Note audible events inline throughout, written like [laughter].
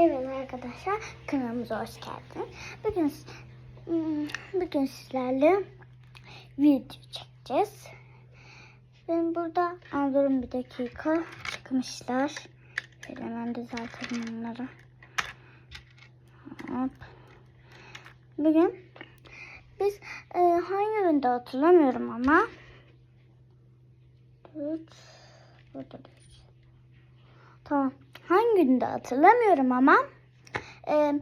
Evet arkadaşlar kanalımıza hoş geldiniz. Bugün hmm, bugün sizlerle video çekeceğiz. Ben burada durun bir dakika çıkmışlar. Şöyle hemen düzeltelim onları. Hop. Bugün biz e, hangi günde hatırlamıyorum ama Dört. Burada dört. Tamam. Hangi günde hatırlamıyorum ama e,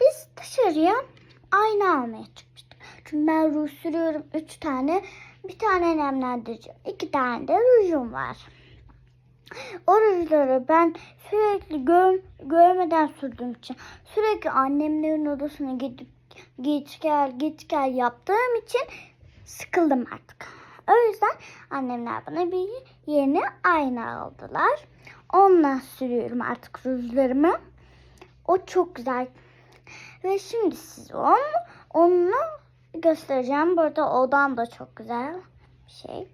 biz dışarıya ayna almaya çıkmıştık. Çünkü ben ruj sürüyorum. Üç tane. Bir tane nemlendirici. iki tane de rujum var. O rujları ben sürekli gör, görmeden sürdüğüm için sürekli annemlerin odasına gidip git gel git gel yaptığım için sıkıldım artık. O yüzden annemler bana bir yeni ayna aldılar. Onunla sürüyorum artık rujlarımı. O çok güzel. Ve şimdi size onu, onu göstereceğim. Burada odam da çok güzel bir şey.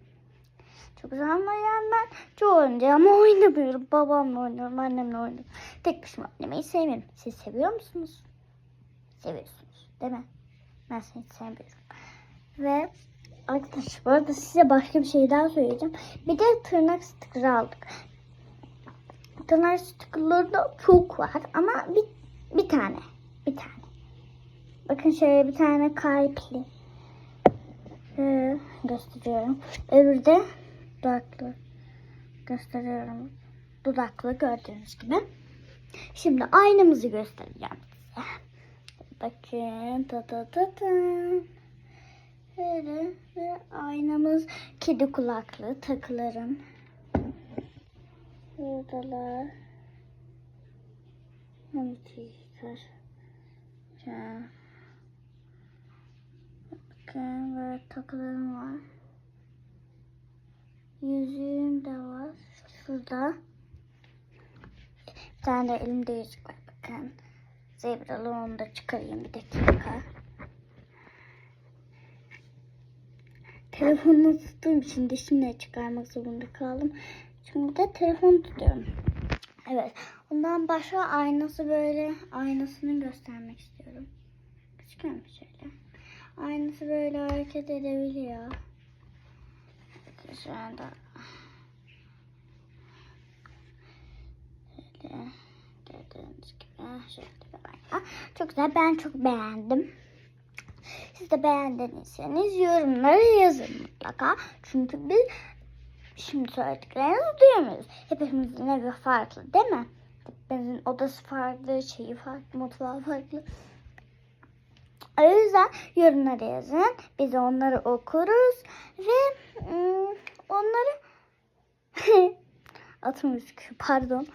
Çok güzel ama yani ben çok oynayacağım oynamıyorum. Babamla oynuyorum, annemle oynuyorum. Tek başıma oynamayı sevmiyorum. Siz seviyor musunuz? Seviyorsunuz değil mi? Ben seni sevmiyorum. Ve arkadaşlar bu arada size başka bir şey daha söyleyeceğim. Bir de tırnak stikeri aldık. Tırnak stikerleri de çok var ama bir, bir tane. Bir tane. Bakın şöyle bir tane kalpli. Ee, gösteriyorum. Öbürü de dudaklı. Gösteriyorum. Dudaklı gördüğünüz gibi. Şimdi aynamızı göstereceğim size. Bakın. Ta ta ta ta. Böyle ve aynamız kedi kulaklı takılarım. Buradalar. Müthişler. Bakın böyle takılarım var. Yüzüğüm de var. Şurada. Bir tane de elimde yüzük var. Bakın. Zebralı onu da çıkarayım bir dakika. Telefonu tuttuğum için dişimle çıkarmak zorunda kaldım. Çünkü de telefonu tutuyorum. Evet. Ondan başka aynası böyle aynasını göstermek istiyorum. Küçük mü şöyle? Aynası böyle hareket edebiliyor. Şu anda şöyle gördüğünüz gibi şöyle ayna. Çok güzel. Ben çok beğendim. Siz de beğendiyseniz yorumlara yazın mutlaka. Çünkü biz şimdi söylediklerinizi duyamıyoruz. Hepimizin evi farklı değil mi? Hepimizin odası farklı, şeyi farklı, mutfağı farklı. O yüzden yorumlara yazın. Biz onları okuruz ve ım, onları [laughs] atım pardon.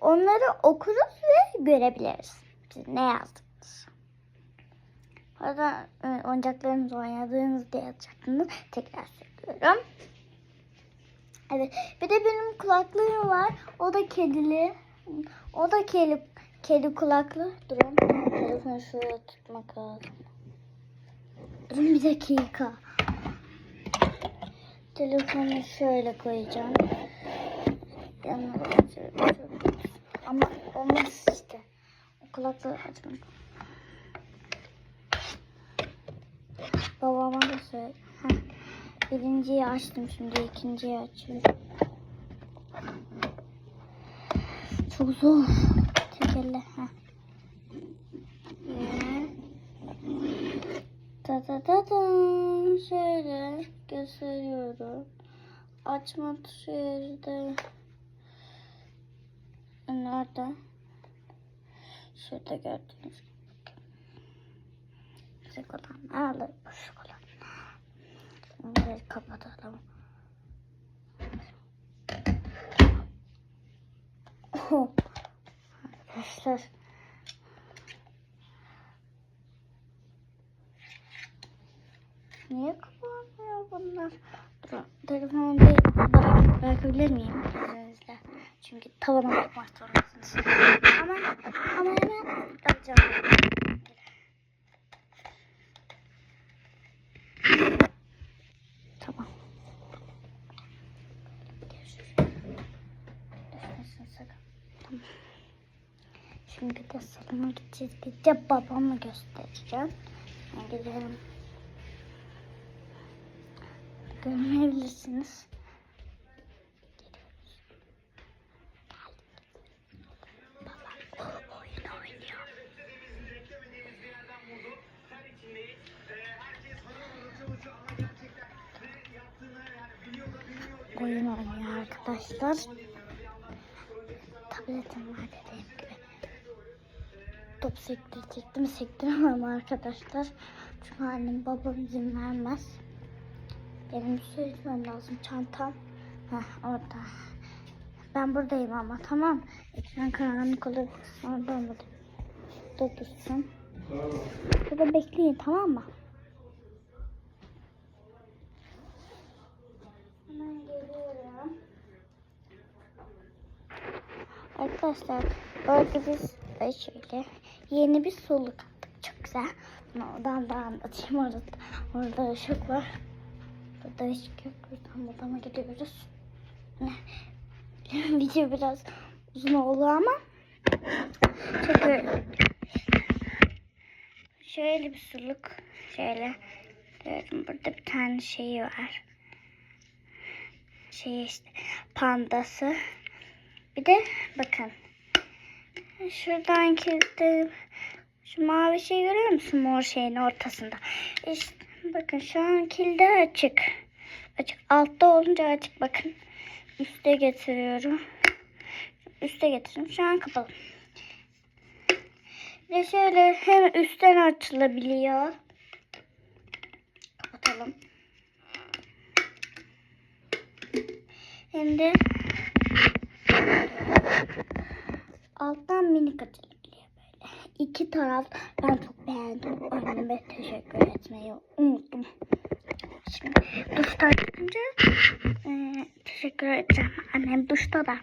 Onları okuruz ve görebiliriz. Siz ne yazdınız? Orada e, oyuncaklarınızı oynadığınızda yazacaktınız. Tekrar söylüyorum. Evet. Bir de benim kulaklığım var. O da kedili. O da kedi, kedi kulaklı. Durun. Telefonu şuraya tutmak lazım. Durun bir dakika. Telefonu şöyle koyacağım. Yanına Ama olmaz işte. O kulaklığı açmak. Babama da söyle. Heh. Birinciyi açtım şimdi ikinciyi açıyorum. Çok zor. Tek elle. Heh. Ta ta ta ta. Şöyle gösteriyorum. Açma tuşu yerde. Nerede? Şurada gördüğünüz gibi. Yüksek olanlar alır. Boş olanlar. Bunları kapatalım. Oh. Arkadaşlar. Niye kapanmıyor bunlar? Dur, telefonu bir bırak, bırakabilir miyim izninizle? Çünkü tavana bakmak zorundasınız. Ama, ama hemen alacağım. Tamam. Çünkü de salona gideceğiz. Gideceğim babamı göstereceğim. Ben gidelim. Görmeyebilirsiniz. Oyun oynuyor arkadaşlar. Top sektirecektim. Sektiremem arkadaşlar. Çünkü annem babam izin vermez. Benim su içmem lazım. Çantam. Heh, orada. Ben buradayım ama tamam. Ekran karanlık olur. Orada olmadı. Burada dursun. Burada bekleyin tamam mı? Hemen geliyorum. Arkadaşlar böyle biz şöyle yeni bir soluk aldık. Çok güzel. Bunu oradan da anlatayım. Orada, orada ışık var. Burada ışık yok. Buradan odama gidiyoruz. [laughs] Video biraz uzun oldu ama çünkü şöyle bir suluk şöyle diyorum burada bir tane şeyi var şey işte pandası bir de bakın şuradan kilitli şu mavi şey görüyor musun? Mor şeyin ortasında. İşte bakın şu an kilidi açık. Açık. Altta olunca açık. Bakın. Üste getiriyorum. Üste getiriyorum. Şu an kapalı. Ve şöyle hem üstten açılabiliyor. Kapatalım. Hem de alttan minik açılabiliyor böyle. İki taraf ben çok beğendim. Anneme teşekkür etmeyi unuttum. Şimdi duştan çıkınca e, teşekkür edeceğim. Annem duşta da.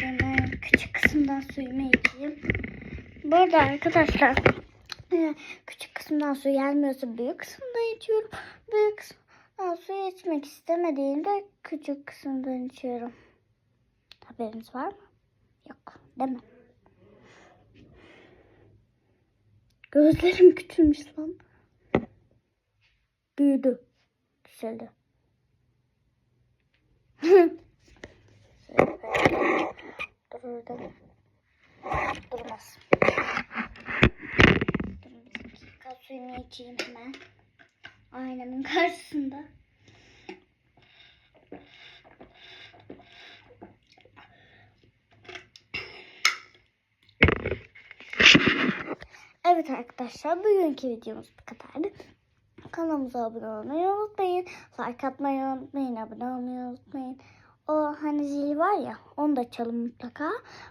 Hemen küçük kısımdan suyumu içeyim. Bu arada arkadaşlar e, küçük kısımdan su gelmiyorsa büyük kısımdan içiyorum. Büyük kısımdan su içmek istemediğimde küçük kısımdan içiyorum. Haberiniz var mı? Yok değil mi? Gözlerim küçülmüş lan. Büyüdü. Güzeldi. Dur orada. Durmaz. Durun bir dakika suyumu içeyim hemen. Aynamın karşısında. Evet arkadaşlar bugünkü videomuz bu kadardı. Kanalımıza abone olmayı unutmayın. Like atmayı unutmayın. Abone olmayı unutmayın. O hani zil var ya onu da açalım mutlaka.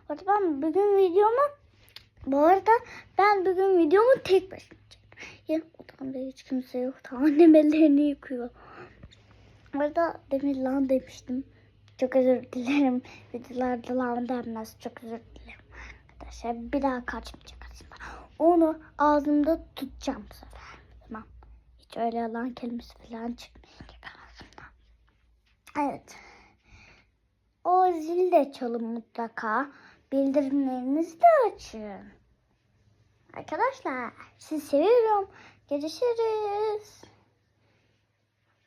Bu arada ben bugün videomu bu arada ben bugün videomu tek başıma çektim. Ya odamda hiç kimse yok. [laughs] Annem ellerini yıkıyor. Bu arada demin lan demiştim. Çok özür dilerim. Videolarda lan denmez. Çok özür dilerim. Arkadaşlar bir daha kaçmayacak aslında. Onu ağzımda tutacağım bu sefer. Tamam. Hiç öyle yalan kelimesi falan çıkmayacak ağzımdan. Evet. O zil de çalın mutlaka. Bildirimlerinizi de açın. Arkadaşlar sizi seviyorum. Görüşürüz.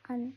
Anne.